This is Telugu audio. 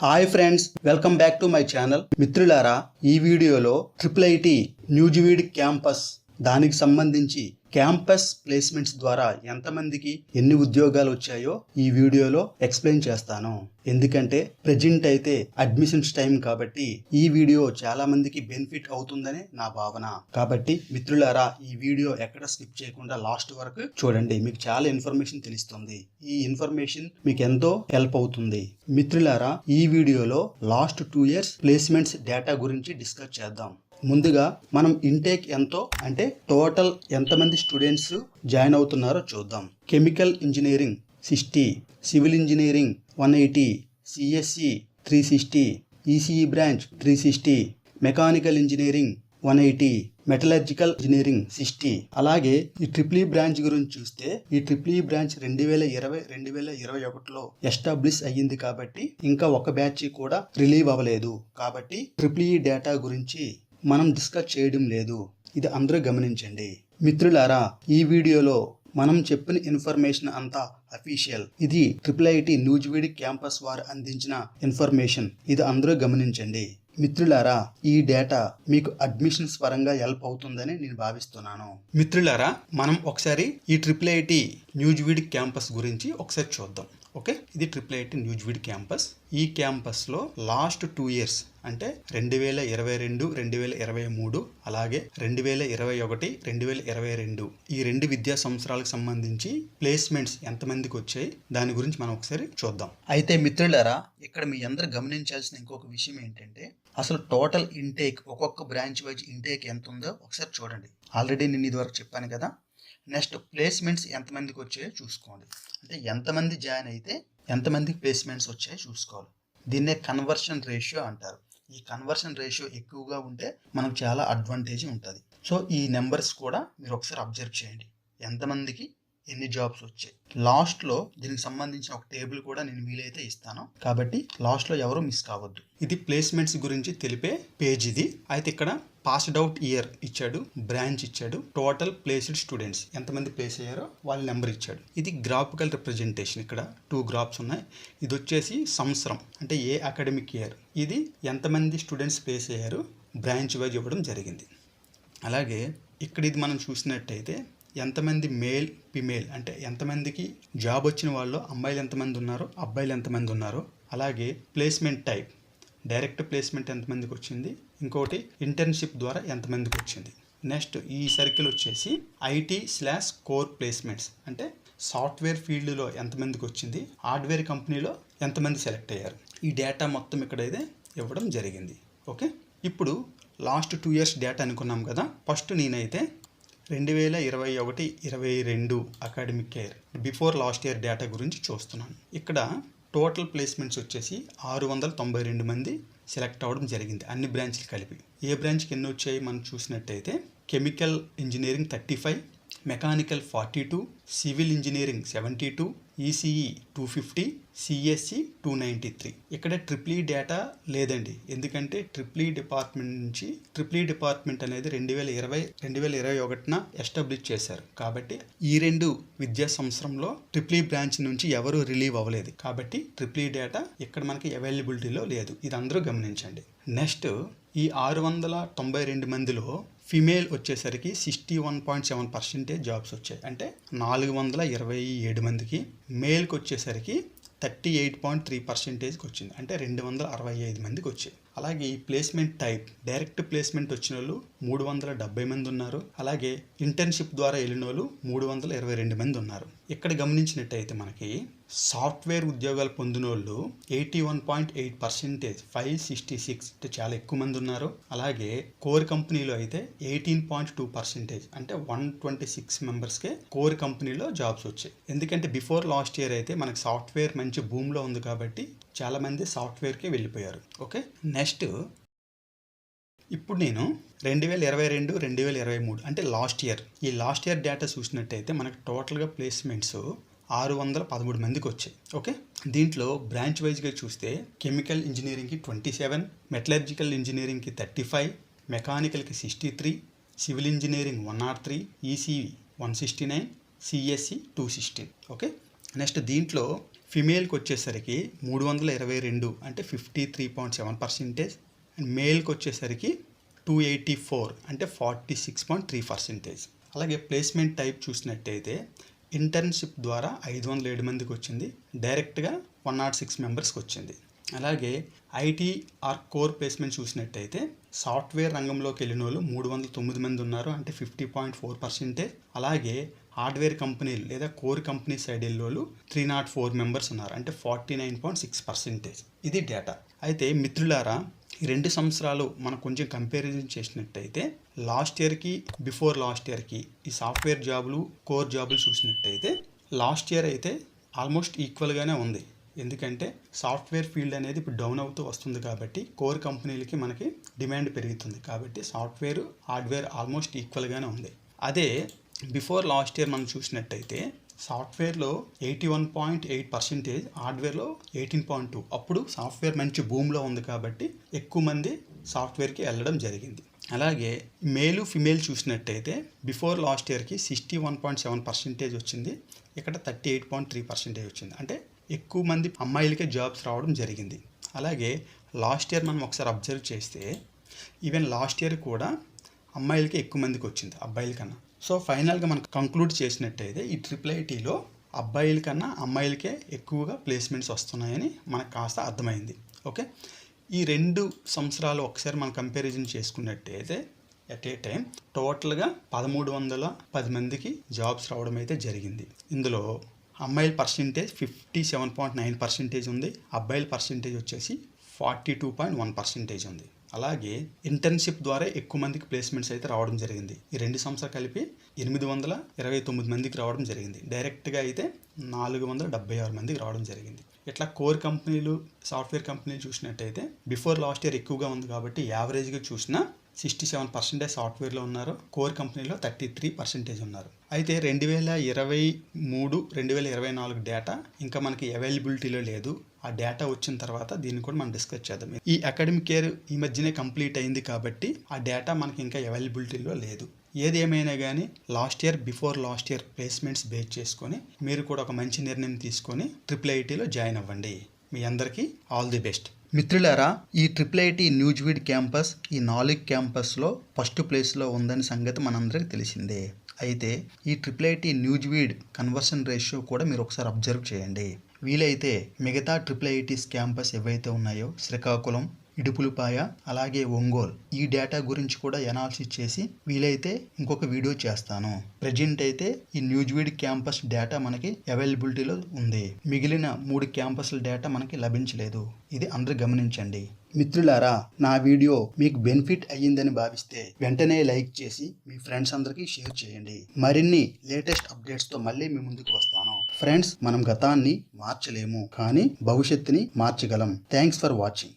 Hi friends welcome back to my channel మిత్రులారా ఈ వీడియోలో ట్రిపుల్ ఐటి న్యూజివీడ్ క్యాంపస్ దానికి సంబంధించి క్యాంపస్ ప్లేస్మెంట్స్ ద్వారా ఎంతమందికి ఎన్ని ఉద్యోగాలు వచ్చాయో ఈ వీడియోలో ఎక్స్ప్లెయిన్ చేస్తాను. ఎందుకంటే ప్రజెంట్ అయితే అడ్మిషన్స్ టైం కాబట్టి ఈ వీడియో చాలా మందికి బెనిఫిట్ అవుతుందని నా భావన. కాబట్టి మిత్రులారా ఈ వీడియో ఎక్కడ స్కిప్ చేయకుండా లాస్ట్ వరకు చూడండి. మీకు చాలా ఇన్ఫర్మేషన్ తెలుస్తుంది. ఈ ఇన్ఫర్మేషన్ మీకు ఎంతో హెల్ప్ అవుతుంది. మిత్రులారా ఈ వీడియోలో last two years placements data గురించి డిస్కస్ చేద్దాం. ముందుగా మనం ఇంటేక్ ఎంతో అంటే టోటల్ ఎంతమంది స్టూడెంట్స్ జాయిన్ అవుతున్నారో చూద్దాం. Chemical engineering sixty civil engineering one eighty CSC three sixty ECE branch three sixty mechanical engineering one eighty metallurgical engineering sixty అలాగే ఈ ట్రిపుల్ బ్రాంచ్ e గురించి చూస్తే ఈ ట్రిపుల్ బ్రాంచ్ e రెండు వేల ఇరవై రెండు వేల ఇరవై ఒకటిలో ఎస్టాబ్లిష్ అయ్యింది కాబట్టి ఇంకా ఒక బ్యాచ్ కూడా రిలీవ్ అవ్వలేదు. కాబట్టి ట్రిపుల్ డేటా e గురించి మనం డిస్కస్ చేయడం లేదు. ఇది అందరూ గమనించండి. మిత్రులారా ఈ వీడియోలో మనం చెప్పిన ఇన్ఫర్మేషన్ అంతా అఫీషియల్ ఇది ట్రిపుల్ ఐటి న్యూజివీడ్ క్యాంపస్ వారు అందించిన ఇన్ఫర్మేషన్ ఇది అందరూ గమనించండి. మిత్రులారా ఈ డేటా మీకు అడ్మిషన్స్ పరంగా హెల్ప్ అవుతుందని నేను భావిస్తున్నాను. మిత్రులారా మనం ఒకసారి ఈ ట్రిపుల్ ఐటి న్యూజ్వీడ్ క్యాంపస్ గురించి ఒకసారి చూద్దాం. ఓకే? ఇది ట్రిపుల్ ఐటి న్యూజివీడ్ క్యాంపస్ ఈ క్యాంపస్లో లాస్ట్ టూ ఇయర్స్ అంటే రెండు వేల ఇరవై రెండు రెండు వేల ఇరవై మూడు అలాగే రెండు వేల ఇరవై ఒకటి రెండు వేల ఇరవై రెండు. ఈ రెండు విద్యా సంవత్సరాలకు సంబంధించి ప్లేస్మెంట్స్ ఎంతమందికి వచ్చాయి దాని గురించి మనం ఒకసారి చూద్దాం. అయితే మిత్రులారా ఇక్కడ మీ అందరు గమనించాల్సిన ఇంకొక విషయం ఏంటంటే అసలు టోటల్ ఇంటేక్ ఒక్కొక్క బ్రాంచ్ వైజ్ ఇంటేక్ ఎంత ఉందో ఒకసారి చూడండి. ఆల్రెడీ నేను ఇదివరకు చెప్పాను కదా నెక్స్ట్ ప్లేస్మెంట్స్ ఎంతమందికి వచ్చాయో చూసుకోండి. అంటే ఎంతమంది జాయిన్ అయితే ఎంతమందికి ప్లేస్మెంట్స్ వచ్చాయో చూసుకోవాలి. దీన్నే కన్వర్షన్ రేషియో అంటారు. ఈ కన్వర్షన్ రేషియో ఎక్కువగా ఉంటే మనకు చాలా అడ్వాంటేజ్ ఉంటుంది. సో ఈ నెంబర్స్ కూడా మీరు ఒకసారి అబ్జర్వ్ చేయండి. ఎంతమందికి ఎన్ని జాబ్స్ వచ్చాయి. లాస్ట్లో దీనికి సంబంధించిన ఒక టేబుల్ కూడా నేను వీలైతే ఇస్తాను. కాబట్టి లాస్ట్లో ఎవరు మిస్ కావద్దు. ఇది ప్లేస్మెంట్స్ గురించి తెలిపే పేజ్ ఇది. అయితే ఇక్కడ పాస్డ్ అవుట్ ఇయర్ ఇచ్చాడు బ్రాంచ్ ఇచ్చాడు టోటల్ ప్లేస్డ్ స్టూడెంట్స్ ఎంతమంది ప్లేస్ అయ్యారో వాళ్ళ నెంబర్ ఇచ్చాడు. ఇది గ్రాఫికల్ రిప్రజెంటేషన్ ఇక్కడ. టూ గ్రాఫ్స్ ఉన్నాయి. ఇది వచ్చేసి సంవత్సరం అంటే ఏ అకాడమిక్ ఇయర్ ఇది ఎంతమంది స్టూడెంట్స్ ప్లేస్ అయ్యారు బ్రాంచ్ వైజ్ ఇవ్వడం జరిగింది. అలాగే ఇక్కడ ఇది మనం చూసినట్టయితే ఎంతమంది మేల్ ఫిమేల్ అంటే ఎంతమందికి జాబ్ వచ్చిన వాళ్ళు అమ్మాయిలు ఎంతమంది ఉన్నారో అబ్బాయిలు ఎంతమంది ఉన్నారో అలాగే ప్లేస్మెంట్ టైప్. డైరెక్ట్ ప్లేస్మెంట్ ఎంతమందికి వచ్చింది? ఇంకోటి ఇంటర్న్షిప్ ద్వారా ఎంతమందికి వచ్చింది? నెక్స్ట్ ఈ సర్కిల్ వచ్చేసి ఐటీ స్లాష్ కోర్ ప్లేస్మెంట్స్. అంటే సాఫ్ట్వేర్ ఫీల్డ్లో ఎంతమందికి వచ్చింది? హార్డ్వేర్ కంపెనీలో ఎంతమంది సెలెక్ట్ అయ్యారు? ఈ డేటా మొత్తం ఇక్కడైతే ఇవ్వడం జరిగింది. ఓకే? ఇప్పుడు లాస్ట్ టూ ఇయర్స్ డేటా అనుకున్నాం కదా? ఫస్ట్ నేనైతే రెండు వేల ఇరవై ఒకటి ఇరవై రెండు academic year before last year data గురించి చూస్తున్నాను. ఇక్కడ టోటల్ ప్లేస్మెంట్స్ వచ్చేసి ఆరు వందల తొంభై రెండు మంది సెలెక్ట్ అవ్వడం జరిగింది అన్ని బ్రాంచ్లు కలిపి. ఏ బ్రాంచ్కి ఎన్ని వచ్చాయి మనం చూసినట్టయితే chemical engineering thirty five mechanical forty two civil engineering seventy two ECE two fifty CSC two ninety three ఇక్కడ ట్రిప్లీ డేటా e లేదండి. ఎందుకంటే ట్రిప్లీ డిపార్ట్మెంట్ e నుంచి ట్రిప్లీ డిపార్ట్మెంట్ e అనేది రెండు వేల ఇరవై రెండు వేల ఇరవై ఒకటిన ఎస్టాబ్లిష్ చేశారు. కాబట్టి ఈ రెండు విద్యా సంవత్సరంలో ట్రిప్లీ బ్రాంచ్ నుంచి ఎవరు రిలీవ్ అవ్వలేదు. కాబట్టి ట్రిప్లీ డేటా ఇక్కడ మనకి అవైలబిలిటీలో లేదు. ఇది అందరూ గమనించండి. నెక్స్ట్ ఈ ఆరు వందల తొంభై రెండు మందిలో ఫిమేల్ వచ్చేసరికి sixty one point seven percentage jobs వచ్చాయి. అంటే నాలుగు వందల ఇరవై ఏడు మందికి మేల్కి వచ్చేసరికి థర్టీ ఎయిట్ పాయింట్ త్రీ పర్సెంటేజ్కి వచ్చింది. అంటే రెండు వందల అరవై ఐదు మందికి వచ్చాయి. అలాగే ఈ ప్లేస్మెంట్ టైప్ డైరెక్ట్ ప్లేస్మెంట్ వచ్చిన వాళ్ళు మూడు వందల డెబ్బై మంది ఉన్నారు. అలాగే ఇంటర్న్షిప్ ద్వారా వెళ్ళిన వాళ్ళు మూడు వందల ఇరవై రెండు మంది ఉన్నారు. ఇక్కడ గమనించినట్టయితే మనకి సాఫ్ట్వేర్ ఉద్యోగాలు పొందిన వాళ్ళు eighty one point eight percentage five sixty six అంటే చాలా ఎక్కువ మంది ఉన్నారు. అలాగే కోర్ కంపెనీలో అయితే ఎయిటీన్ పాయింట్ టూ పర్సెంటేజ్ అంటే వన్ ట్వంటీ సిక్స్ మెంబర్స్కే కోర్ కంపెనీలో జాబ్స్ వచ్చాయి. ఎందుకంటే బిఫోర్ లాస్ట్ ఇయర్ అయితే మనకి సాఫ్ట్వేర్ మంచి భూమిలో ఉంది కాబట్టి చాలామంది సాఫ్ట్వేర్కే వెళ్ళిపోయారు. ఓకే? నెక్స్ట్ ఇప్పుడు నేను రెండు వేల ఇరవై రెండు రెండు వేల ఇరవై మూడు అంటే లాస్ట్ ఇయర్. ఈ లాస్ట్ ఇయర్ డేటా చూసినట్టయితే మనకు టోటల్గా ప్లేస్మెంట్స్ ఆరు వందల పదమూడు మందికి వచ్చాయి. ఓకే? దీంట్లో బ్రాంచ్ వైజ్గా చూస్తే కెమికల్ ఇంజనీరింగ్కి ట్వంటీ సెవెన్ మెటలర్జికల్ ఇంజనీరింగ్కి thirty five మెకానికల్కి sixty three civil engineering one nought three ECE one sixty nine CSC two sixteen okay? Next దీంట్లో ఫిమేల్కి వచ్చేసరికి మూడు వందల ఇరవై రెండు అంటే fifty three point seven percentage and మేల్కి వచ్చేసరికి టూ ఎయిటీ ఫోర్ అంటే forty six point three percentage. అలాగే ప్లేస్మెంట్ టైప్ చూసినట్టయితే ఇంటర్న్షిప్ ద్వారా ఐదు వందల ఏడు మందికి వచ్చింది. డైరెక్ట్గా వన్ నాట్ సిక్స్ మెంబర్స్కి వచ్చింది. అలాగే ఐటీ ఆర్ కోర్ ప్లేస్మెంట్ చూసినట్టయితే సాఫ్ట్వేర్ రంగంలోకి వెళ్ళిన వాళ్ళు మూడు వందల తొమ్మిది మంది ఉన్నారు. అంటే ఫిఫ్టీ పాయింట్ ఫోర్ పర్సెంటేజ్ అలాగే హార్డ్వేర్ కంపెనీలు లేదా కోర్ కంపెనీ సైడ్ వెళ్ళోళ్ళు త్రీ నాట్ ఫోర్ మెంబర్స్ ఉన్నారు. అంటే forty nine point six percentage ఇది డేటా. అయితే మిత్రులారా ఈ రెండు సంవత్సరాలు మనం కొంచెం కంపారిజన్ చేసినట్టయితే లాస్ట్ ఇయర్కి బిఫోర్ లాస్ట్ ఇయర్కి ఈ సాఫ్ట్వేర్ జాబులు కోర్ జాబులు చూసినట్టయితే లాస్ట్ ఇయర్ అయితే ఆల్మోస్ట్ ఈక్వల్గానే ఉంది. ఎందుకంటే సాఫ్ట్వేర్ ఫీల్డ్ అనేది ఇప్పుడు డౌన్ అవుతూ వస్తుంది కాబట్టి కోర్ కంపెనీలకి మనకి డిమాండ్ పెరుగుతుంది కాబట్టి సాఫ్ట్వేర్ హార్డ్వేర్ ఆల్మోస్ట్ ఈక్వల్గానే ఉంది. అదే బిఫోర్ లాస్ట్ ఇయర్ మనం చూసినట్టయితే సాఫ్ట్వేర్లో eighty one point eight percentage హార్డ్వేర్లో eighteen point two. అప్పుడు సాఫ్ట్వేర్ మంచి భూమిలో ఉంది కాబట్టి ఎక్కువ మంది సాఫ్ట్వేర్కి వెళ్ళడం జరిగింది. అలాగే మేలు ఫిమేల్ చూసినట్టయితే బిఫోర్ లాస్ట్ ఇయర్కి sixty one point seven percentage వచ్చింది. ఇక్కడ thirty eight point three percentage వచ్చింది. అంటే ఎక్కువ మంది అమ్మాయిలకే జాబ్స్ రావడం జరిగింది. అలాగే లాస్ట్ ఇయర్ మనం ఒకసారి అబ్జర్వ్ చేస్తే ఈవెన్ లాస్ట్ ఇయర్ కూడా అమ్మాయిలకి ఎక్కువ మందికి వచ్చింది అబ్బాయిల కన్నా. సో ఫైనల్గా మనం కంక్లూడ్ చేసినట్టయితే ఈ ట్రిపుల్ ఐటీలో అబ్బాయిల కన్నా అమ్మాయిలకే ఎక్కువగా ప్లేస్మెంట్స్ వస్తున్నాయని మనకు కాస్త అర్థమైంది. ఓకే? ఈ రెండు సంవత్సరాలు ఒకసారి మనం కంపారిజన్ చేసుకున్నట్టయితే ఎట్ ఏ టైం టోటల్గా పదమూడు వందల పది మందికి జాబ్స్ రావడం అయితే జరిగింది. ఇందులో అమ్మాయిల percentage fifty seven point nine percentage ఉంది. అబ్బాయిల పర్సెంటేజ్ వచ్చేసి forty two point one percentage ఉంది. అలాగే ఇంటర్న్షిప్ ద్వారా ఎక్కువ మందికి ప్లేస్మెంట్స్ అయితే రావడం జరిగింది. ఈ రెండు సంవత్సరాలు కలిపి ఎనిమిది వందల ఇరవై తొమ్మిది మందికి రావడం జరిగింది. డైరెక్ట్గా అయితే నాలుగు వందల డెబ్బై ఆరు మందికి రావడం జరిగింది. ఇట్లా కోర్ కంపెనీలు సాఫ్ట్వేర్ కంపెనీలు చూసినట్టయితే బిఫోర్ లాస్ట్ ఇయర్ ఎక్కువగా ఉంది కాబట్టి యావరేజ్గా చూసినా సిక్స్టీ సెవెన్ పర్సెంటేజ్ సాఫ్ట్వేర్లో ఉన్నారు. కోర్ కంపెనీలో థర్టీ త్రీ పర్సెంటేజ్ ఉన్నారు. అయితే రెండు వేల ఇరవై మూడు రెండు వేల ఇరవై నాలుగు డేటా ఇంకా మనకి అవైలబిలిటీలో లేదు. ఆ డేటా వచ్చిన తర్వాత దీన్ని కూడా మనం డిస్కస్ చేద్దాం. ఈ అకాడమిక్ ఇయర్ ఈ మధ్యనే కంప్లీట్ అయింది కాబట్టి ఆ డేటా మనకి ఇంకా అవైలబిలిటీలో లేదు. ఏది ఏమైనా కానీ last year before last year placements base చేసుకొని మీరు కూడా ఒక మంచి నిర్ణయం తీసుకొని ట్రిపుల్ ఐటీలో జాయిన్ అవ్వండి. మీ అందరికీ ఆల్ ది బెస్ట్. మిత్రులారా ఈ ట్రిపుల్ ఐటీ న్యూజ్వీడ్ క్యాంపస్ ఈ నాలుగు క్యాంపస్లో ఫస్ట్ ప్లేస్లో ఉందని సంగతి మనందరికీ తెలిసిందే. అయితే ఈ triple IT Nuzvid conversion ratio కూడా మీరు ఒకసారి అబ్జర్వ్ చేయండి. వీలైతే మిగతా ట్రిపుల్ ఐటీస్ క్యాంపస్ ఏవైతే ఉన్నాయో శ్రీకాకుళం ఇడుపులపాయ అలాగే ఒంగోల్ ఈ డేటా గురించి కూడా ఎనాలిసిస్ చేసి వీలైతే ఇంకొక వీడియో చేస్తాను. ప్రజెంట్ అయితే ఈ న్యూజ్వీడ్ క్యాంపస్ డేటా మనకి అవైలబిలిటీలో ఉంది. మిగిలిన మూడు క్యాంపస్ల డేటా మనకి లభించలేదు. ఇది అందరూ గమనించండి. మిత్రులారా నా వీడియో మీకు బెనిఫిట్ అయ్యిందని భావిస్తే వెంటనే లైక్ చేసి మీ ఫ్రెండ్స్ అందరికీ షేర్ చేయండి. మరిన్ని లేటెస్ట్ అప్డేట్స్తో మళ్ళీ మీ ముందుకు వస్తాను. ఫ్రెండ్స్ మనం గతాన్ని మార్చలేము కానీ భవిష్యత్తుని మార్చగలం. Thanks for watching.